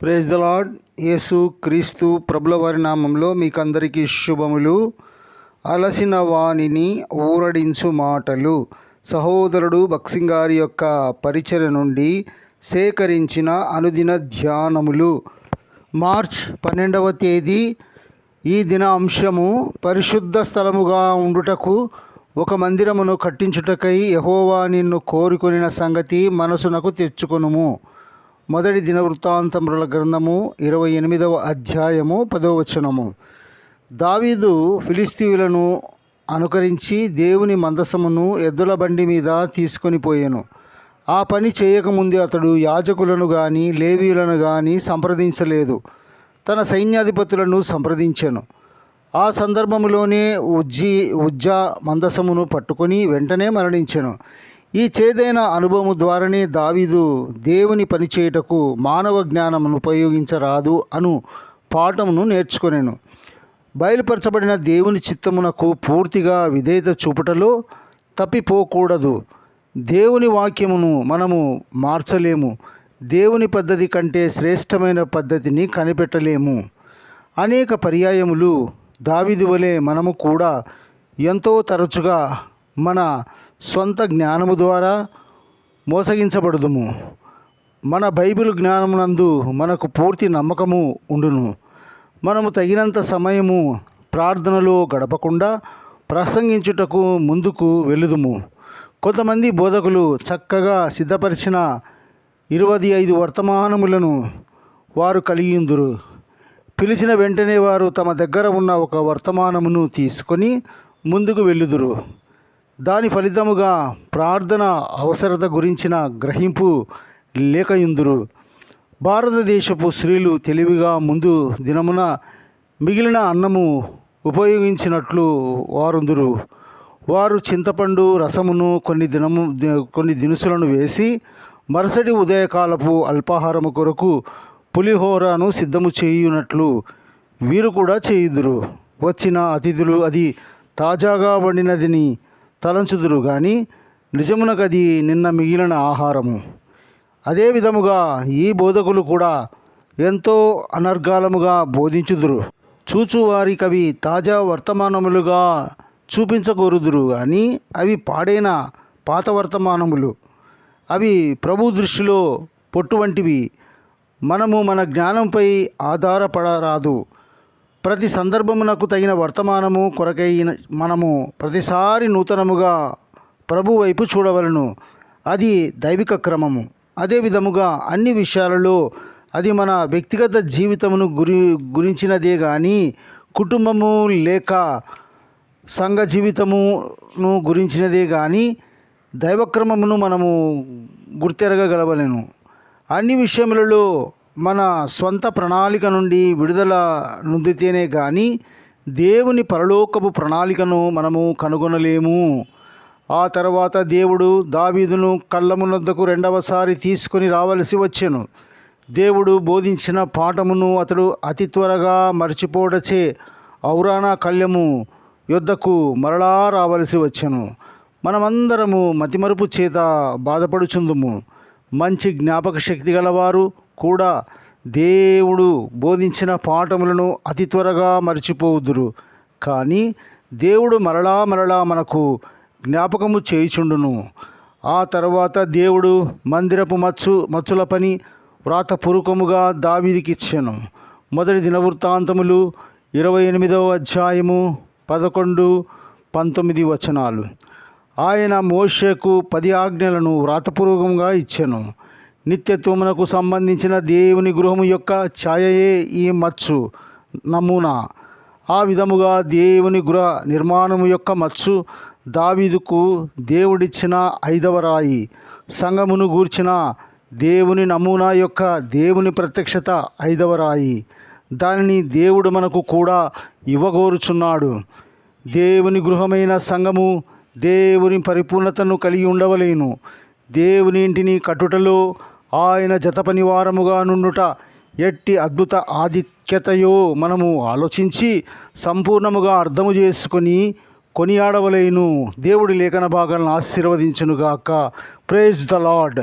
Praise the lord యేసు క్రీస్తు ప్రభుల వారి నామంలో మీకు అందరికీ శుభములు. అలసిన వాణిని ఊరడించు మాటలు. సహోదరుడు బక్సింగ్ గారి యొక్క పరిచయ నుండి సేకరించిన అనుదిన ధ్యానములు. మార్చ్ పన్నెండవ తేదీ ఈ దిన అంశము పరిశుద్ధ స్థలముగా ఉండుటకు ఒక మందిరమును కట్టించుటకై యహోవా నిన్ను కోరుకొనిన సంగతి మనసునకు తెచ్చుకొనుము. మొదటి దినవృత్తాంతముల గ్రంథము ఇరవై ఎనిమిదవ అధ్యాయము పదో వచనము. దావీదు ఫిలిస్తీయులను అనుకరించి దేవుని మందసమును ఎద్దుల బండి మీద తీసుకొని పోయాను. ఆ పని చేయకముందే అతడు యాజకులను కానీ లేవీయులను కానీ సంప్రదించలేదు. తన సైన్యాధిపతులను సంప్రదించాను. ఆ సందర్భములోనే ఉజ్జి ఉజ్జా మందసమును పట్టుకొని వెంటనే మరణించాను. ఈ చేదైన అనుభవం ద్వారానే దావీదు దేవుని పనిచేయుటకు మానవ జ్ఞానమును ఉపయోగించరాదు అను పాఠమును నేర్చుకొనెను. బయలుపరచబడిన దేవుని చిత్తమునకు పూర్తిగా విధేయత చూపుటలో తప్పిపోకూడదు. దేవుని వాక్యమును మనము మార్చలేము. దేవుని పద్ధతి కంటే శ్రేష్టమైన పద్ధతిని కనిపెట్టలేము. అనేక పర్యాయములు దావిది వలె మనము కూడా ఎంతో తరచుగా మన సొంత జ్ఞానము ద్వారా మోసగించబడుదుము. మన బైబిల్ జ్ఞానమునందు మనకు పూర్తి నమ్మకము ఉండును. మనము తగినంత సమయము ప్రార్థనలో గడపకుండా ప్రసంగించుటకు ముందుకు వెళ్ళుదుము. కొంతమంది బోధకులు చక్కగా సిద్ధపరిచిన ఇరవై ఐదు వర్తమానములను వారు కలిగిందురు పిలిచిన వెంటనే వారు తమ దగ్గర ఉన్న ఒక వర్తమానమును తీసుకొని ముందుకు వెళ్ళుదురు. దాని ఫలితముగా ప్రార్థన అవసరత గురించిన గ్రహింపు లేకయుందురు. భారతదేశపు స్త్రీలు తెలివిగా ముందు దినమున మిగిలిన అన్నము ఉపయోగించినట్లు వారుందురు. వారు చింతపండు రసమును కొన్ని దినము కొన్ని దినుసులను వేసి మరుసటి ఉదయకాలపు అల్పాహారము కొరకు పులిహోరను సిద్ధము చేయునట్లు వీరు కూడా చేయుదురు. వచ్చిన అతిథులు అది తాజాగా వండినదిని తలంచుదురు కానీ నిజమునకది నిన్న మిగిలిన ఆహారము. అదే విధముగా ఈ బోధకులు కూడా ఎంతో అనర్గాలముగా బోధించుదురు. చూచువారి కవి తాజా వర్తమానములుగా చూపించగోరుదురు కానీ అవి పాడైన పాత వర్తమానములు. అవి ప్రభు దృష్టిలో పొట్టు వంటివి. మనము మన జ్ఞానంపై ఆధారపడరాదు. ప్రతి సందర్భమునకు తగిన వర్తమానము కొరకై మనము ప్రతిసారి నూతనముగా ప్రభు వైపు చూడవలను. అది దైవిక క్రమము. అదే విధముగా అన్ని విషయాలలో అది మన వ్యక్తిగత జీవితమును గురి గురించినదే కానీ కుటుంబము లేక సంఘ జీవితమును గురించినదే కానీ దైవక్రమమును మనము గుర్తెరగగలవలేను. అన్ని విషయములలో మన స్వంత ప్రణాళిక నుండి విడుదల నొందితేనే కానీ దేవుని పరలోకపు ప్రణాళికను మనము కనుగొనలేము. ఆ తర్వాత దేవుడు దావీదును కళ్ళమునద్దకు రెండవసారి తీసుకొని రావలసి వచ్చెను. దేవుడు బోధించిన పాఠమును అతడు అతి త్వరగా మర్చిపోడచే ఔరానా కళ్యము యుద్ధకు మరలా రావలసి వచ్చెను. మనమందరము మతిమరుపు చేత బాధపడుచుందుము. మంచి జ్ఞాపక శక్తి గలవారు కూడా దేవుడు బోధించిన పాఠములను అతి త్వరగా మర్చిపోవుదురు. కానీ దేవుడు మరలా మరలా మనకు జ్ఞాపకము చేయుచుండును. ఆ తర్వాత దేవుడు మందిరపు మచ్చు మచ్చుల పని వ్రాతపూర్వకముగా దావీదికిచ్చాను. మొదటి దినవృత్తాంతములు ఇరవై ఎనిమిదవ అధ్యాయము పదకొండు పంతొమ్మిది వచనాలు. ఆయన మోషకు పది ఆజ్ఞలను వ్రాతపూర్వకంగా ఇచ్చాను. నిత్యత్వమునకు సంబంధించిన దేవుని గృహము యొక్క ఛాయయే ఈ మచ్చు నమూనా. ఆ విధముగా దేవుని గృహ నిర్మాణము యొక్క మచ్చు దావీదుకు దేవుడిచ్చిన ఐదవ రాయి. సంగమును గూర్చిన దేవుని నమూనా యొక్క దేవుని ప్రత్యక్షత ఐదవ రాయి. దానిని దేవుడు మనకు కూడా ఇవ్వగోరుచున్నాడు. దేవుని గృహమైన సంఘము దేవుని పరిపూర్ణతను కలిగి ఉండవలేను. దేవుని ఇంటిని కట్టుటలో ఆయన జతపనివారముగా నుండుట ఎట్టి అద్భుత ఆధిక్యతయో మనము ఆలోచించి సంపూర్ణముగా అర్థము చేసుకొని కొనియాడవలేను. దేవుడి లేఖన భాగాలను ఆశీర్వదించునుగాక. Praise the lord